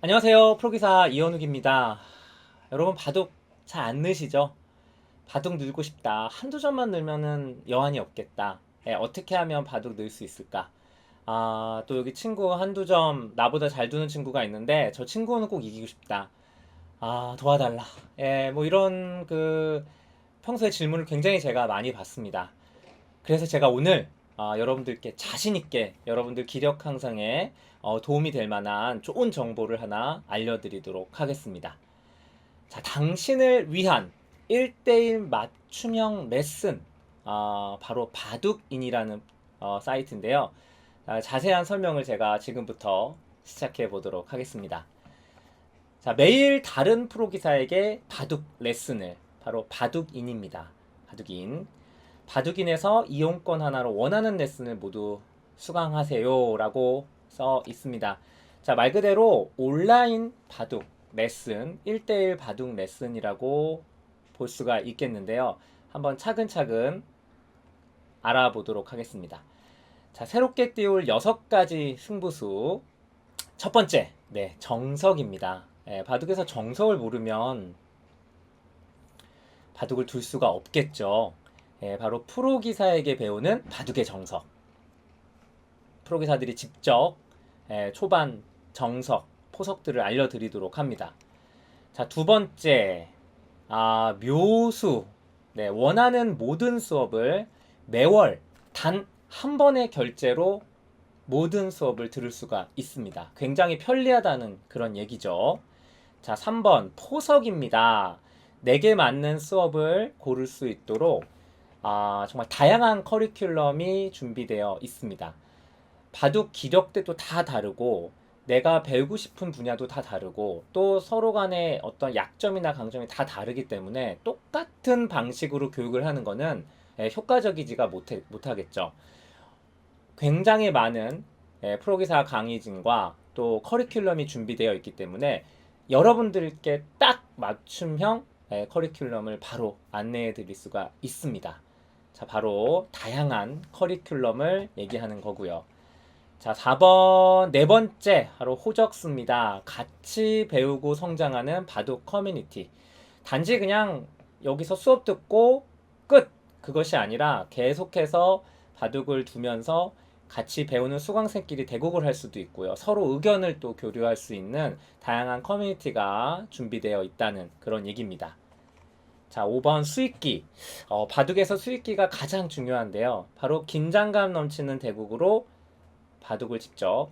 안녕하세요. 프로기사 이현욱입니다. 여러분 바둑 잘안 넣으시죠? 바둑 늘고 싶다. 한두 점만 넣으면은 여한이 없겠다. 예, 어떻게 하면 바둑 넣을 수 있을까? 아, 또 여기 친구 한두 점 나보다 잘 두는 친구가 있는데 저 친구는 꼭 이기고 싶다. 아, 도와달라. 예, 뭐 이런 그 평소에 질문을 굉장히 제가 많이 받습니다. 그래서 제가 오늘 아, 여러분들께 자신 있게 여러분들 기력 향상에 어, 도움이 될 만한 좋은 정보를 하나 알려드리도록 하겠습니다. 자, 당신을 위한 1대1 맞춤형 레슨, 어, 바로 바둑인이라는 어, 사이트인데요. 아, 자세한 설명을 제가 지금부터 시작해 보도록 하겠습니다. 자, 매일 다른 프로 기사에게 바둑 레슨을, 바로 바둑인입니다. 바둑인. 바둑인에서 이용권 하나로 원하는 레슨을 모두 수강하세요라고 써 있습니다. 자, 말 그대로 온라인 바둑 레슨, 1대1 바둑 레슨이라고 볼 수가 있겠는데요. 한번 차근차근 알아보도록 하겠습니다. 자, 새롭게 띄울 6가지 승부수. 첫 번째, 네, 정석입니다. 예, 바둑에서 정석을 모르면 바둑을 둘 수가 없겠죠. 예, 바로 프로 기사에게 배우는 바둑의 정석. 프로 기사들이 직접 예, 초반 정석, 포석들을 알려드리도록 합니다. 자, 두 번째, 아, 묘수. 네, 원하는 모든 수업을 매월 단 한 번의 결제로 모든 수업을 들을 수가 있습니다. 굉장히 편리하다는 그런 얘기죠. 자, 3번 포석입니다. 내게 맞는 수업을 고를 수 있도록 아, 정말 다양한 커리큘럼이 준비되어 있습니다. 바둑 기력대도 다 다르고 내가 배우고 싶은 분야도 다 다르고 또 서로 간의 어떤 약점이나 강점이 다 다르기 때문에 똑같은 방식으로 교육을 하는 거는 예, 효과적이지가 못해, 못하겠죠. 굉장히 많은 예, 프로기사 강의진과 또 커리큘럼이 준비되어 있기 때문에 여러분들께 딱 맞춤형 예, 커리큘럼을 바로 안내해 드릴 수가 있습니다. 자, 바로 다양한 커리큘럼을 얘기하는 거고요. 자, 4번, 네 번째, 바로 호적스입니다. 같이 배우고 성장하는 바둑 커뮤니티. 단지 그냥 여기서 수업 듣고 끝! 그것이 아니라 계속해서 바둑을 두면서 같이 배우는 수강생끼리 대국을 할 수도 있고요. 서로 의견을 또 교류할 수 있는 다양한 커뮤니티가 준비되어 있다는 그런 얘기입니다. 자, 5번 수익기. 어, 바둑에서 수익기가 가장 중요한데요. 바로 긴장감 넘치는 대국으로 바둑을 직접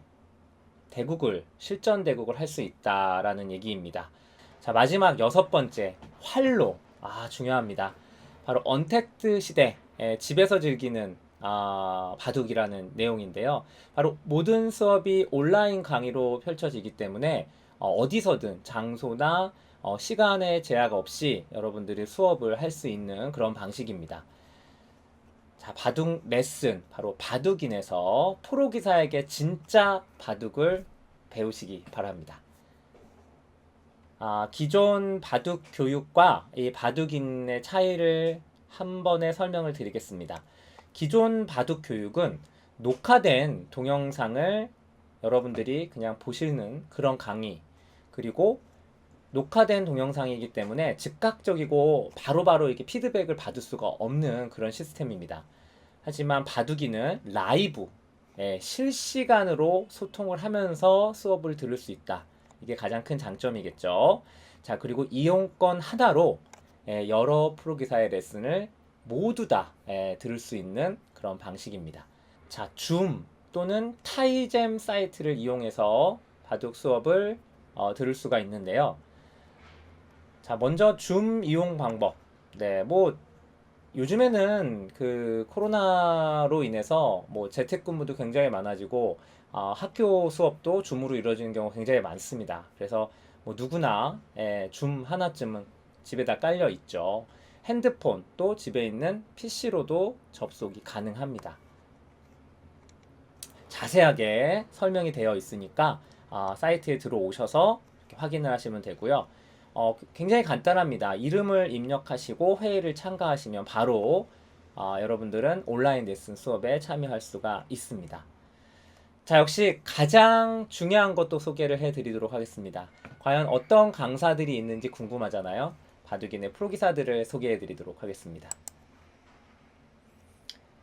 대국을 실전 대국을 할 수 있다라는 얘기입니다. 자, 마지막 여섯 번째 활로. 아, 중요합니다. 바로 언택트 시대 에, 집에서 즐기는 아, 바둑이라는 내용인데요. 바로 모든 수업이 온라인 강의로 펼쳐지기 때문에 어, 어디서든 장소나 어, 시간의 제약 없이 여러분들이 수업을 할 수 있는 그런 방식입니다. 자, 바둑 레슨, 바로 바둑인에서 프로 기사에게 진짜 바둑을 배우시기 바랍니다. 아, 기존 바둑 교육과 이 바둑인의 차이를 한 번에 설명을 드리겠습니다. 기존 바둑 교육은 녹화된 동영상을 여러분들이 그냥 보시는 그런 강의, 그리고 녹화된 동영상이기 때문에 즉각적이고 바로바로 이렇게 피드백을 받을 수가 없는 그런 시스템입니다. 하지만 바둑이는 라이브, 예, 실시간으로 소통을 하면서 수업을 들을 수 있다. 이게 가장 큰 장점이겠죠. 자, 그리고 이용권 하나로 예, 여러 프로기사의 레슨을 모두 다 예, 들을 수 있는 그런 방식입니다. 자, 줌 또는 타이잼 사이트를 이용해서 바둑 수업을 어, 들을 수가 있는데요. 자, 먼저 줌 이용 방법. 네, 뭐 요즘에는 그 코로나로 인해서 뭐 재택근무도 굉장히 많아지고 아, 학교 수업도 줌으로 이루어지는 경우가 굉장히 많습니다. 그래서 뭐 누구나 예, 줌 하나쯤은 집에다 깔려 있죠. 핸드폰 또 집에 있는 PC로도 접속이 가능합니다. 자세하게 설명이 되어 있으니까 아, 사이트에 들어오셔서 확인을 하시면 되고요. 어, 굉장히 간단합니다. 이름을 입력하시고 회의를 참가하시면 바로 어, 여러분들은 온라인 레슨 수업에 참여할 수가 있습니다. 자, 역시 가장 중요한 것도 소개를 해드리도록 하겠습니다. 과연 어떤 강사들이 있는지 궁금하잖아요. 바둑인의 프로기사들을 소개해드리도록 하겠습니다.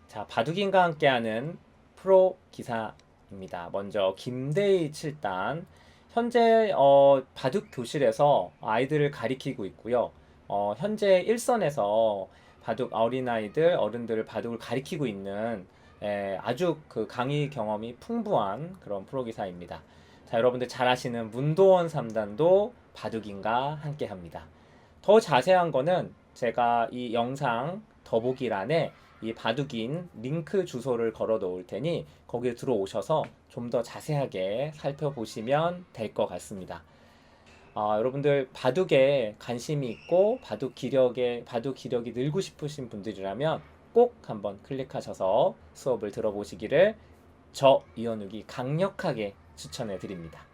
자, 바둑인과 함께하는 프로 기사입니다. 먼저 김대희 7단 현재 어, 바둑 교실에서 아이들을 가리키고 있고요. 어, 현재 일선에서 바둑 어린아이들, 어른들을 바둑을 가리키고 있는 에, 아주 그 강의 경험이 풍부한 그런 프로 기사입니다. 자, 여러분들 잘 아시는 문도원 3단도 바둑인과 함께 합니다. 더 자세한 거는 제가 이 영상 더보기란에 이 바둑인 링크 주소를 걸어 놓을 테니 거기에 들어오셔서 좀 더 자세하게 살펴보시면 될 것 같습니다. 아, 여러분들 바둑에 관심이 있고 바둑 기력에 바둑 기력이 늘고 싶으신 분들이라면 꼭 한번 클릭하셔서 수업을 들어보시기를 저 이현욱이 강력하게 추천해 드립니다.